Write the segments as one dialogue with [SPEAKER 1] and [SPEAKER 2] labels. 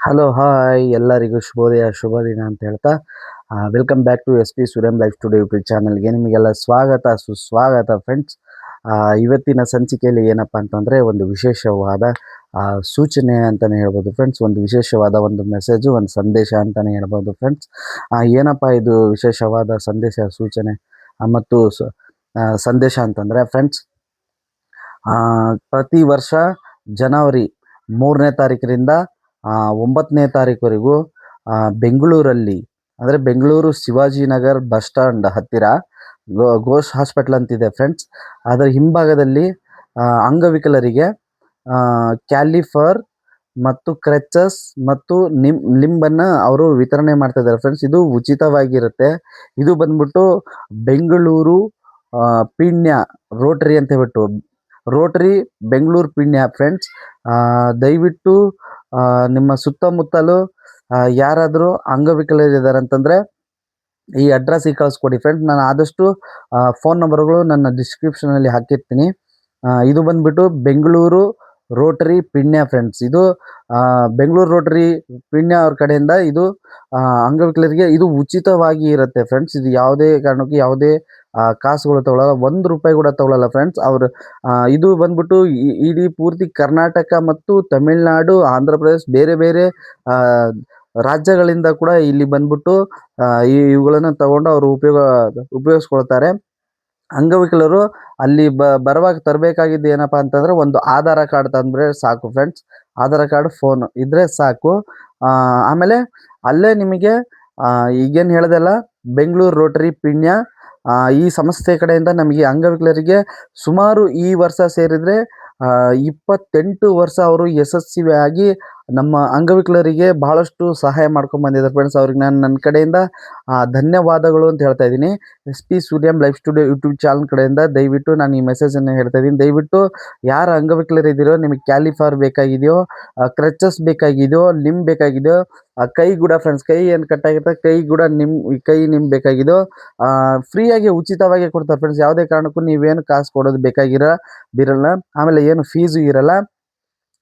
[SPEAKER 1] Hello hi ಎಲ್ಲರಿಗೂ ಶುಭೋದಯ ಶುಭ ದಿನ ಅಂತ ಹೇಳ್ತಾ welcome back to S P Suryam life today YouTube ಚಾನಲ್ಗೆ ನಿಮಗೆಲ್ಲ ಸ್ವಾಗತ ಸುಸ್ವಾಗತ ಫ್ರೆಂಡ್ಸ್ ಇವತ್ತಿನ ಸಂಚಿಕೆಯಲ್ಲಿ ಏನಪ್ಪ ಅಂತಂದರೆ ಒಂದು ವಿಶೇಷವಾದ ಸೂಚನೆ ಅಂತಲೇ ಹೇಳ್ಬೋದು ಫ್ರೆಂಡ್ಸ್ ಒಂದು ವಿಶೇಷವಾದ ಒಂದು ಮೆಸೇಜು ಒಂದು ಸಂದೇಶ ಅಂತಲೇ ಹೇಳ್ಬೋದು ಫ್ರೆಂಡ್ಸ್ ಏನಪ್ಪ ಇದು ವಿಶೇಷವಾದ ಸಂದೇಶ ಸೂಚನೆ ಮತ್ತು ಸಂದೇಶ ಅಂತಂದರೆ ಫ್ರೆಂಡ್ಸ್ ಪ್ರತಿ ವರ್ಷ ಜನವರಿ ಮೂರನೇ ತಾರೀಕರಿಂದ ಆ, ಒಂಬತ್ತನೇ ತಾರೀಕುವರೆಗೂ ಬೆಂಗಳೂರಲ್ಲಿ, ಅಂದರೆ ಬೆಂಗಳೂರು ಶಿವಾಜಿನಗರ್ ಬಸ್ ಸ್ಟ್ಯಾಂಡ್ ಹತ್ತಿರ ಗೋ, ಘೋಷ್ ಹಾಸ್ಪಿಟ್ಲ್ ಅಂತಿದೆ ಫ್ರೆಂಡ್ಸ್. ಅದರ ಹಿಂಭಾಗದಲ್ಲಿ ಅಂಗವಿಕಲರಿಗೆ ಕ್ಯಾಲಿಫರ್ ಮತ್ತು ಕ್ರೆಚಸ್ ಮತ್ತು ನಿಮ್, ಲಿಂಬನ್ನು ಅವರು ವಿತರಣೆ ಮಾಡ್ತಾ ಇದ್ದಾರೆ ಫ್ರೆಂಡ್ಸ್. ಇದು ಉಚಿತವಾಗಿರುತ್ತೆ. ಇದು ಬಂದ್ಬಿಟ್ಟು ಬೆಂಗಳೂರು ಪಿಣ್ಯ ರೋಟರಿ ಅಂತ ಹೇಳ್ಬಿಟ್ಟು, ರೋಟರಿ ಬೆಂಗಳೂರು ಪೀಣ್ಯ ಫ್ರೆಂಡ್ಸ್. ದಯವಿಟ್ಟು ನಿಮ್ಮ ಸುತ್ತಮುತ್ತಲು ಯಾರಾದರೂ ಅಂಗವಿಕಲರಿದ್ದಾರೆ ಅಂತಂದ್ರೆ ಈ ಅಡ್ರೆಸ್ಸಿಗೆ ಕಳಿಸ್ಕೊಡಿ ಫ್ರೆಂಡ್ ನಾನು ಆದಷ್ಟು ಫೋನ್ ನಂಬರ್ಗಳು ನನ್ನ ಡಿಸ್ಕ್ರಿಪ್ಷನಲ್ಲಿ ಹಾಕಿರ್ತೀನಿ. ಇದು ಬಂದ್ಬಿಟ್ಟು ಬೆಂಗಳೂರು ರೋಟರಿ ಪಿಣ್ಯ ಫ್ರೆಂಡ್ಸ್ ಇದು ಬೆಂಗಳೂರು ರೋಟರಿ ಪಿಣ್ಯ ಅವ್ರ ಕಡೆಯಿಂದ ಇದು ಅಂಗವಿಕಲರಿಗೆ ಇದು ಉಚಿತವಾಗಿ ಇರುತ್ತೆ ಫ್ರೆಂಡ್ಸ್ ಇದು ಯಾವುದೇ ಕಾರಣಕ್ಕೂ ಯಾವುದೇ ಕಾಸುಗಳು ತಗೊಳ್ಳಲ್ಲ ಒಂದು ರೂಪಾಯಿ ಕೂಡ ತಗೊಳ್ಳಲ್ಲ ಫ್ರೆಂಡ್ಸ್ ಅವರು ಇದು ಬಂದ್ಬಿಟ್ಟು ಇಡೀ ಪೂರ್ತಿ ಕರ್ನಾಟಕ ಮತ್ತು ತಮಿಳುನಾಡು, ಆಂಧ್ರ ಪ್ರದೇಶ್ ಬೇರೆ ಬೇರೆ ರಾಜ್ಯಗಳಿಂದ ಕೂಡ ಇಲ್ಲಿ ಬಂದ್ಬಿಟ್ಟು ಇವುಗಳನ್ನು ತಗೊಂಡು ಅವರು ಉಪಯೋಗ, ಉಪಯೋಗಿಸ್ಕೊಳ್ತಾರೆ. ಅಂಗವಿಕಲರು ಅಲ್ಲಿ ಬ, ಬರುವಾಗ ತರಬೇಕಾಗಿದ್ದು ಏನಪ್ಪ ಅಂತಂದ್ರೆ ಒಂದು ಆಧಾರ ಕಾರ್ಡ್ ತಂದ್ರೆ ಸಾಕು ಫ್ರೆಂಡ್ಸ್ ಆಧಾರ ಕಾರ್ಡ್ ಫೋನ್ ಇದ್ರೆ ಸಾಕು. ಆಮೇಲೆ ಅಲ್ಲೇ ನಿಮಗೆ ಈಗೇನು ಹೇಳ್ದಲ್ಲ, ಬೆಂಗಳೂರು ರೋಟರಿ ಪಿಣ್ಯ ಈ ಸಂಸ್ಥೆ ಕಡೆಯಿಂದ ನಮಗೆ ಅಂಗವಿಕಲರಿಗೆ ಸುಮಾರು ಈ ವರ್ಷ ಸೇರಿದರೆ ಇಪ್ಪತ್ತೆಂಟು ವರ್ಷ ಅವರು ಯಶಸ್ವಿಯಾಗಿ ನಮ್ಮ ಅಂಗವಿಕಲರಿಗೆ ಬಹಳಷ್ಟು ಸಹಾಯ ಮಾಡ್ಕೊಂಡು ಬಂದಿದ್ದಾರೆ ಫ್ರೆಂಡ್ಸ್ ಅವ್ರಿಗೆ ನಾನು ನನ್ನ ಕಡೆಯಿಂದ ಧನ್ಯವಾದಗಳು ಅಂತ ಹೇಳ್ತಾ ಇದ್ದೀನಿ. S P Suryam life studio YouTube channel ಕಡೆಯಿಂದ ದಯವಿಟ್ಟು ನಾನು ಈ ಮೆಸೇಜನ್ನು ಹೇಳ್ತಾ ಇದ್ದೀನಿ. ದಯವಿಟ್ಟು ಯಾರು ಅಂಗವಿಕಲರಿದ್ದೀರೋ ನಿಮಗೆ ಕ್ಯಾಲಿಫಾರ್ ಬೇಕಾಗಿದೆಯೋ ಕ್ರಚಸ್ ಬೇಕಾಗಿದೆಯೋ ಲಿಮ್ ಬೇಕಾಗಿದೆಯೋ ಕೈ ಕೂಡ ಫ್ರೆಂಡ್ಸ್ ಕೈ ಏನು ಕಟ್ಟಾಗಿರುತ್ತೆ ಕೈ ಕೂಡ ನಿಮ್ಮ ಕೈ ನಿಮ್ಮ ಬೇಕಾಗಿದ್ದು ಫ್ರೀಯಾಗಿ ಉಚಿತವಾಗಿ ಕೊಡ್ತಾರೆ ಫ್ರೆಂಡ್ಸ್ ಯಾವುದೇ ಕಾರಣಕ್ಕೂ ನೀವೇನು ಕಾಸು ಕೊಡೋದು ಬೇಕಾಗಿರೋ ಬಿರಲ್ಲ. ಆಮೇಲೆ ಏನು ಫೀಸು ಇರಲ್ಲ.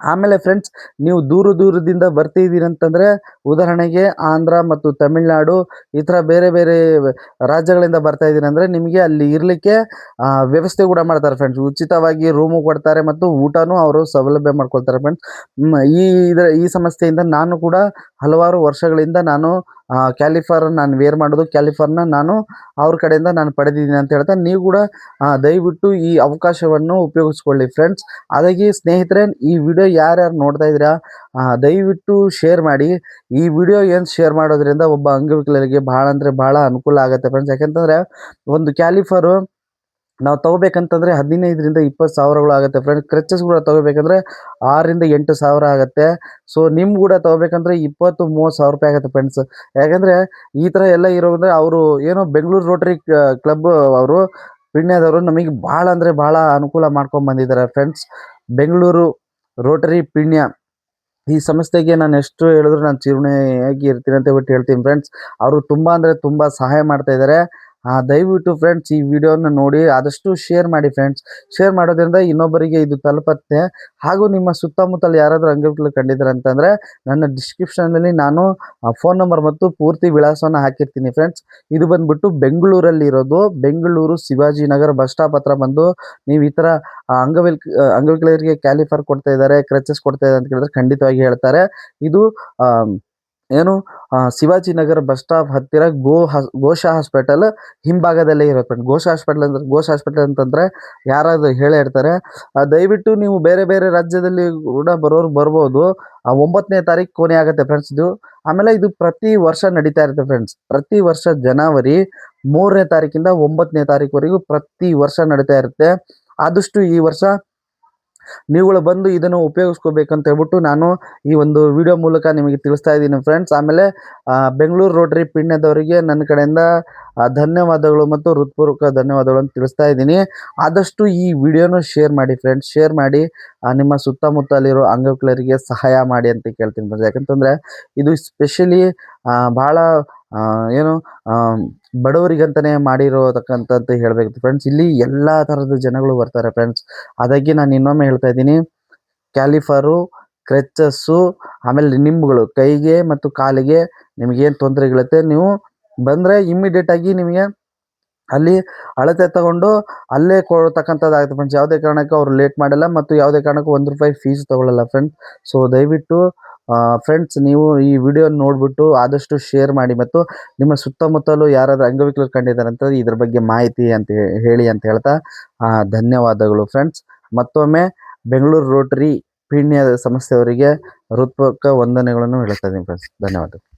[SPEAKER 1] ಆಮೇಲೆ ಫ್ರೆಂಡ್ಸ್ ನೀವು ದೂರ ದೂರದಿಂದ ಬರ್ತಾ ಅಂತಂದ್ರೆ, ಉದಾಹರಣೆಗೆ ಆಂಧ್ರ ಮತ್ತು ತಮಿಳುನಾಡು, ಈ ಥರ ಬೇರೆ ಬೇರೆ ರಾಜ್ಯಗಳಿಂದ ಬರ್ತಾ ಅಂದ್ರೆ ನಿಮಗೆ ಅಲ್ಲಿ ಇರಲಿಕ್ಕೆ ವ್ಯವಸ್ಥೆ ಕೂಡ ಮಾಡ್ತಾರೆ ಫ್ರೆಂಡ್ಸ್ ಉಚಿತವಾಗಿ ರೂಮು ಕೊಡ್ತಾರೆ ಮತ್ತು ಊಟನೂ ಅವರು ಸೌಲಭ್ಯ ಮಾಡ್ಕೊಳ್ತಾರೆ ಫ್ರೆಂಡ್ಸ್ ಈ ಇದರ, ಈ ಸಮಸ್ಯೆಯಿಂದ ನಾನು ಕೂಡ ಹಲವಾರು ವರ್ಷಗಳಿಂದ ನಾನು ಕ್ಯಾಲಿಫರ್ ನಾನು ವೇರ್ ಮಾಡೋದು ಕ್ಯಾಲಿಫರ್ನ ನಾನು ಅವ್ರ ಕಡೆಯಿಂದ ನಾನು ಪಡೆದಿದ್ದೀನಿ ಅಂತ ಹೇಳ್ತಾ ನೀವು ಕೂಡ ದಯವಿಟ್ಟು ಈ ಅವಕಾಶವನ್ನು ಉಪಯೋಗಿಸ್ಕೊಳ್ಳಿ ಫ್ರೆಂಡ್ಸ್ ಹಾಗಾಗಿ ಸ್ನೇಹಿತರೆ, ಈ ವಿಡಿಯೋ ಯಾರ್ಯಾರು ನೋಡ್ತಾ ಇದ್ದೀರಾ ದಯವಿಟ್ಟು ಶೇರ್ ಮಾಡಿ. ಈ ವಿಡಿಯೋ ಏನು ಶೇರ್ ಮಾಡೋದ್ರಿಂದ ಒಬ್ಬ ಅಂಗವಿಕಲರಿಗೆ ಭಾಳ ಅಂದರೆ ಭಾಳ ಅನುಕೂಲ ಆಗುತ್ತೆ ಫ್ರೆಂಡ್ಸ್ ಯಾಕೆಂತಂದರೆ, ಒಂದು ಕ್ಯಾಲಿಫರು ನಾವು ತಗೋಬೇಕಂತಂದ್ರೆ ಹದಿನೈದರಿಂದ ಇಪ್ಪತ್ತು ಸಾವಿರಗಳು ಆಗುತ್ತೆ ಫ್ರೆಂಡ್ ಕ್ರಚಸ್ ಕೂಡ ತಗೋಬೇಕಂದ್ರೆ ಆರರಿಂದ ಎಂಟು ಸಾವಿರ ಆಗುತ್ತೆ. ಸೊ ನಿಮ್ಮ ಕೂಡ ತಗೋಬೇಕಂದ್ರೆ ಇಪ್ಪತ್ತು, ಮೂವತ್ತು ಸಾವಿರ ರೂಪಾಯಿ ಆಗುತ್ತೆ ಫ್ರೆಂಡ್ಸ್ ಯಾಕಂದರೆ ಈ ಥರ ಎಲ್ಲ ಇರೋದ್ರೆ ಅವರು ಏನೋ ಬೆಂಗಳೂರು ರೋಟರಿ ಕ್ಲಬ್ ಅವರು, ಪಿಣ್ಯದವರು ನಮಗೆ ಭಾಳ ಅಂದರೆ ಭಾಳ ಅನುಕೂಲ ಮಾಡ್ಕೊಂಡು ಬಂದಿದ್ದಾರೆ ಫ್ರೆಂಡ್ಸ್ ಬೆಂಗಳೂರು ರೋಟರಿ ಪಿಣ್ಯ ಈ ಸಂಸ್ಥೆಗೆ ನಾನು ಎಷ್ಟು ಹೇಳಿದ್ರು ನಾನು ಚಿರುಣಿಯಾಗಿ ಇರ್ತೀನಿ ಅಂತ ಬಿಟ್ಟು ಹೇಳ್ತೀನಿ ಫ್ರೆಂಡ್ಸ್ ಅವರು ತುಂಬ ಅಂದರೆ ತುಂಬ ಸಹಾಯ ಮಾಡ್ತಾ ಇದ್ದಾರೆ. ದಯವಿಟ್ಟು ಫ್ರೆಂಡ್ಸ್ ಈ ವಿಡಿಯೋನ ನೋಡಿ, ಆದಷ್ಟು ಶೇರ್ ಮಾಡಿ ಫ್ರೆಂಡ್ಸ್ ಶೇರ್ ಮಾಡೋದ್ರಿಂದ ಇನ್ನೊಬ್ಬರಿಗೆ ಇದು ತಲುಪತ್ತೆ. ಹಾಗೂ ನಿಮ್ಮ ಸುತ್ತಮುತ್ತಲು ಯಾರಾದರೂ ಅಂಗವಿಕಲರು ಕಂಡಿದ್ದಾರೆ ಅಂತಂದರೆ, ನನ್ನ ಡಿಸ್ಕ್ರಿಪ್ಷನಲ್ಲಿ ನಾನು ಫೋನ್ ನಂಬರ್ ಮತ್ತು ಪೂರ್ತಿ ವಿಳಾಸವನ್ನು ಹಾಕಿರ್ತೀನಿ ಫ್ರೆಂಡ್ಸ್ ಇದು ಬಂದ್ಬಿಟ್ಟು ಬೆಂಗಳೂರಲ್ಲಿ ಇರೋದು. ಬೆಂಗಳೂರು ಶಿವಾಜಿನಗರ ಬಸ್ ಸ್ಟಾಪ್ ಹತ್ರ ಬಂದು, ನೀವು ಈ ಥರ ಅಂಗವಿಲ್ ಅಂಗವಿಕಲರಿಗೆ ಕ್ಯಾಲಿಫರ್ ಕೊಡ್ತಾ ಇದ್ದಾರೆ ಕ್ರಚಸ್ ಕೊಡ್ತಾ ಇದ್ದಾರೆ ಅಂತ ಕೇಳಿದ್ರೆ ಖಂಡಿತವಾಗಿ ಹೇಳ್ತಾರೆ. ಇದು ಏನು ಶಿವಾಜಿನಗರ ಬಸ್ ಸ್ಟಾಪ್ ಹತ್ತಿರ ಗೋ ಘೋಷ ಹಾಸ್ಪಿಟಲ್ ಹಿಂಭಾಗದಲ್ಲೇ ಇರುತ್ತೆ. ಗೋಶಾ ಹಾಸ್ಪಿಟಲ್ ಅಂದ್ರೆ ಗೋಶಾ ಹಾಸ್ಪಿಟಲ್ ಅಂತಂದ್ರೆ ಯಾರಾದ್ರೂ ಹೇಳೇ ಇರ್ತಾರೆ ದಯವಿಟ್ಟು ನೀವು ಬೇರೆ ಬೇರೆ ರಾಜ್ಯದಲ್ಲಿ ಕೂಡ ಬರೋರು ಬರ್ಬೋದು. ಆ, ಒಂಬತ್ತನೇ ತಾರೀಕು ಕೊನೆ ಆಗುತ್ತೆ ಫ್ರೆಂಡ್ಸ್ ಇದು. ಆಮೇಲೆ ಇದು ಪ್ರತಿ ವರ್ಷ ನಡೀತಾ ಇರುತ್ತೆ ಫ್ರೆಂಡ್ಸ್ ಪ್ರತಿ ವರ್ಷ ಜನವರಿ ಮೂರನೇ ತಾರೀಕಿಂದ ಒಂಬತ್ತನೇ ತಾರೀಕುವರೆಗೂ ಪ್ರತಿ ವರ್ಷ ನಡೀತಾ ಇರುತ್ತೆ. ಆದಷ್ಟು ಈ ವರ್ಷ ನೀವುಗಳು ಬಂದು ಇದನ್ನು ಅಂತ ಹೇಳ್ಬಿಟ್ಟು ನಾನು ಈ ಒಂದು ವಿಡಿಯೋ ಮೂಲಕ ನಿಮಗೆ ತಿಳಿಸ್ತಾ ಇದ್ದೀನಿ ಫ್ರೆಂಡ್ಸ್ ಆಮೇಲೆ ಬೆಂಗಳೂರು ರೋಟರಿ ಪಿಣ್ಯದವರಿಗೆ ನನ್ನ ಕಡೆಯಿಂದ ಧನ್ಯವಾದಗಳು ಮತ್ತು ಹೃತ್ಪೂರ್ವಕ ಧನ್ಯವಾದಗಳನ್ನು ತಿಳಿಸ್ತಾ ಇದ್ದೀನಿ. ಆದಷ್ಟು ಈ ವಿಡಿಯೋನ ಶೇರ್ ಮಾಡಿ ಫ್ರೆಂಡ್ಸ್ ಶೇರ್ ಮಾಡಿ ನಿಮ್ಮ ಸುತ್ತಮುತ್ತಲಿರೋ ಅಂಗವಿಕಲರಿಗೆ ಸಹಾಯ ಮಾಡಿ ಅಂತ ಕೇಳ್ತೀನಿ ಫ್ರೆಂಡ್ಸ್ ಯಾಕಂತಂದರೆ ಇದು ಸ್ಪೆಷಲಿ ಭಾಳ ಏನು ಬಡವರಿಗಂತಾನೆ ಮಾಡಿರೋತಕ್ಕಂಥದ್ದು ಹೇಳಬೇಕು ಫ್ರೆಂಡ್ಸ್ ಇಲ್ಲಿ ಎಲ್ಲ ಥರದ ಜನಗಳು ಬರ್ತಾರೆ ಫ್ರೆಂಡ್ಸ್ ಅದಾಗಿ ನಾನು ಇನ್ನೊಮ್ಮೆ ಹೇಳ್ತಾ ಇದ್ದೀನಿ. ಕ್ಯಾಲಿಫರು ಕ್ರೆಚಸ್ಸು ಆಮೇಲೆ ನಿಂಬುಗಳು ಕೈಗೆ ಮತ್ತು ಕಾಲಿಗೆ ನಿಮಗೇನು ತೊಂದರೆಗಳಿರುತ್ತೆ, ನೀವು ಬಂದರೆ ಇಮ್ಮಿಡಿಯೇಟಾಗಿ ನಿಮಗೆ ಅಲ್ಲಿ ಅಳತೆ ತಗೊಂಡು ಅಲ್ಲೇ ಕೊಡ್ತಕ್ಕಂಥದ್ದಾಗುತ್ತೆ ಫ್ರೆಂಡ್ಸ್ ಯಾವುದೇ ಕಾರಣಕ್ಕೂ ಅವ್ರು ಲೇಟ್ ಮಾಡಲ್ಲ ಮತ್ತು ಯಾವುದೇ ಕಾರಣಕ್ಕೂ ಒಂದು ರೂಪಾಯಿ ಫೀಸ್ ತಗೊಳ್ಳಲ್ಲ ಫ್ರೆಂಡ್ಸ್ ಸೊ ದಯವಿಟ್ಟು ಫ್ರೆಂಡ್ಸ್ ನೀವು ಈ ವಿಡಿಯೋ ನೋಡಿಬಿಟ್ಟು ಆದಷ್ಟು ಶೇರ್ ಮಾಡಿ ಮತ್ತು ನಿಮ್ಮ ಸುತ್ತಮುತ್ತಲು ಯಾರಾದರೂ ಅಂಗವಿಕಲರು ಕಂಡಿದ್ದಾರೆ ಅಂತ ಇದ್ರ ಬಗ್ಗೆ ಮಾಹಿತಿ ಅಂತ ಹೇಳಿ ಅಂತ ಹೇಳ್ತಾ ಧನ್ಯವಾದಗಳು ಫ್ರೆಂಡ್ಸ್ ಮತ್ತೊಮ್ಮೆ ಬೆಂಗಳೂರು ರೋಟರಿ ಪೀಣ್ಯ ಸಂಸ್ಥೆಯವರಿಗೆ ಹೃತ್ಪೂರ್ವಕ ವಂದನೆಗಳನ್ನು ಹೇಳ್ತಾ ಇದ್ದೀನಿ ಫ್ರೆಂಡ್ಸ್ ಧನ್ಯವಾದಗಳು.